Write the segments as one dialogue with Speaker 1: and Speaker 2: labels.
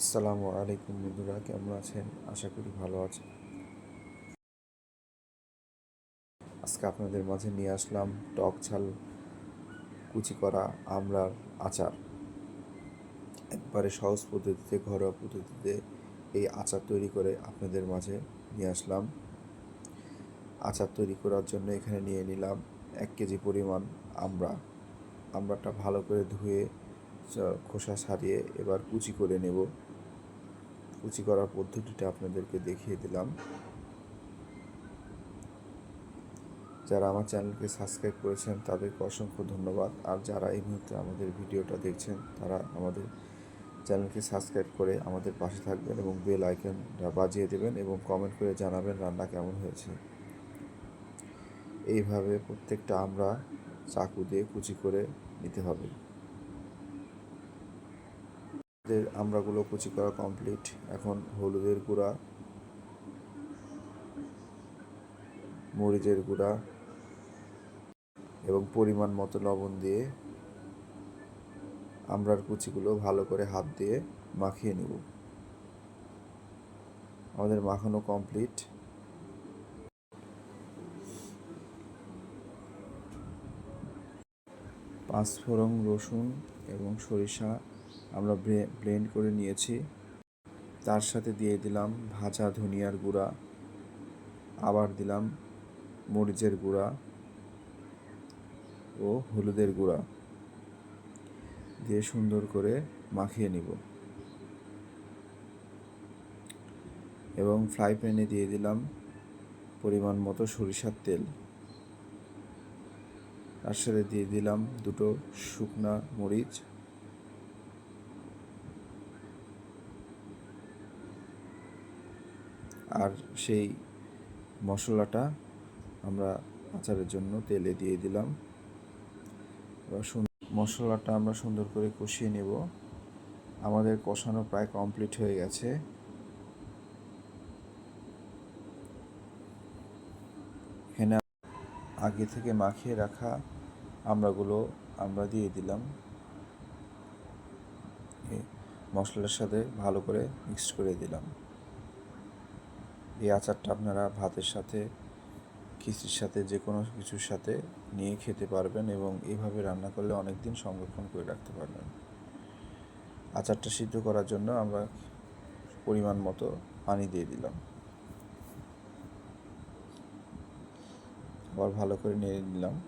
Speaker 1: আসসালামু আলাইকুম বন্ধুরা, কেমন আছেন? আশা করি ভালো আছেন। আজকে আপনাদের মাঝে নিয়ে আসলাম টক ছাল কুচি করা আমড়ার আচার। একবারে সহজ পদ্ধতিতে, ঘরোয়া পদ্ধতিতে এই আচার তৈরি করে আপনাদের মাঝে নিয়ে আসলাম। আচার তৈরি করার জন্য এখানে নিয়ে নিলাম এক কেজি পরিমাণ আমড়া আমড়াটা ভালো করে ধুয়ে খোসা ছাড়িয়ে এবার কুচি করে নেব। কুচি করার পদ্ধতিটা আপনাদেরকে দেখিয়ে দিলাম। যারা আমার চ্যানেলকে সাবস্ক্রাইব করেছেন, তাদেরকে অসংখ্য ধন্যবাদ। আর যারা এই মুহূর্তে আমাদের ভিডিওটা দেখছেন, তারা আমাদের চ্যানেলকে সাবস্ক্রাইব করে আমাদের পাশে থাকবেন এবং বেল আইকনটা বাজিয়ে দেবেন এবং কমেন্ট করে জানাবেন রান্না কেমন হয়েছে। এইভাবে প্রত্যেকটা আমরা চাকু দিয়ে কুচি করে নিতে হবে। আমাদের আমড়াগুলো কুচি করা কমপ্লিট এখন হলুদের গুঁড়া, মরিচের গুঁড়া এবং পরিমাণ মতো লবণ দিয়ে আমড়ার কুচিগুলো ভালো করে হাত দিয়ে মাখিয়ে নেব। আমাদের মাখানো কমপ্লিট পাঁচফোড়ন রসুন এবং সরিষা আমরা ব্লেন্ড করে নিয়েছি। তার সাথে দিয়ে দিলাম ভাজা ধনিয়ার গুঁড়া। আবার দিলাম মরিচের গুঁড়া ও হলুদের গুঁড়া। দিয়ে সুন্দর করে মাখিয়ে নিব। এবং ফ্রাই প্যানে দিয়ে দিলাম পরিমাণ মতো সরিষার তেল। তার সাথে দিয়ে দিলাম দুটো শুকনা মরিচ। আর সেই মশলাটা আমরা আচারের জন্য তেলে দিয়ে দিলাম। এবার মশলাটা আমরা সুন্দর করে কষিয়ে নেব। আমাদের কষানো প্রায় কমপ্লিট হয়ে গেছে। এখানে আগে থেকে মাখিয়ে রাখা আমড়াগুলো আমরা দিয়ে দিলাম। মশলার সাথে ভালো করে মিক্সড করে দিলাম। এই আচারটা আপনারা ভাতের সাথে, খিচড়ির সাথে, যে কোনো কিছুর সাথে নিয়ে খেতে পারবেন এবং এভাবে রান্না করলে অনেক দিন সংরক্ষণ করে রাখতে পারবেন। আচারটা সিদ্ধ করার জন্য আমরা পরিমাণ মতো পানি দিয়ে দিলাম। আবার ভালো করে নেড়ে নিলাম।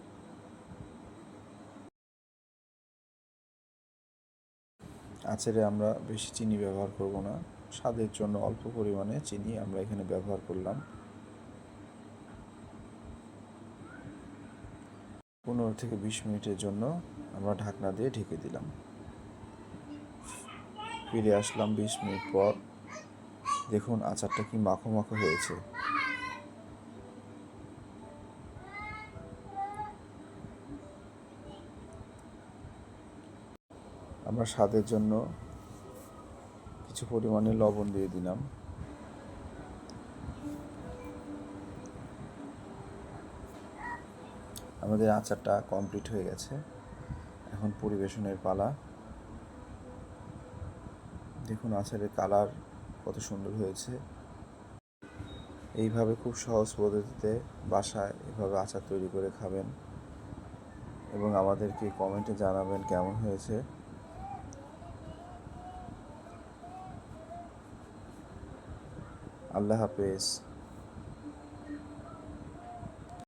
Speaker 1: আচারে আমরা বেশি চিনি ব্যবহার করব না। স্বাদের জন্য অল্প পরিমাণে চিনি আমরা এখানে ব্যবহার করলাম। পনেরো থেকে বিশ মিনিটের জন্য আমরা ঢাকনা দিয়ে ঢেকে দিলাম। ফিরে আসলাম বিশ মিনিট পর। দেখুন আচারটা কি মাখো মাখো হয়েছে। আমরা স্বাদের জন্য কিছু পরিমাণে লবণ দিয়ে দিলাম। আমাদের আচারটা কমপ্লিট হয়ে গেছে। এখন পরিবেশনের পালা। দেখুন আচারের কালার কত সুন্দর হয়েছে। এইভাবে খুব সহজ পদ্ধতিতে বাসায় এভাবে আচার তৈরি করে খাবেন। এবং আমাদেরকে কমেন্টে জানাবেন কেমন হয়েছে। আল্লাহ হাফেজ।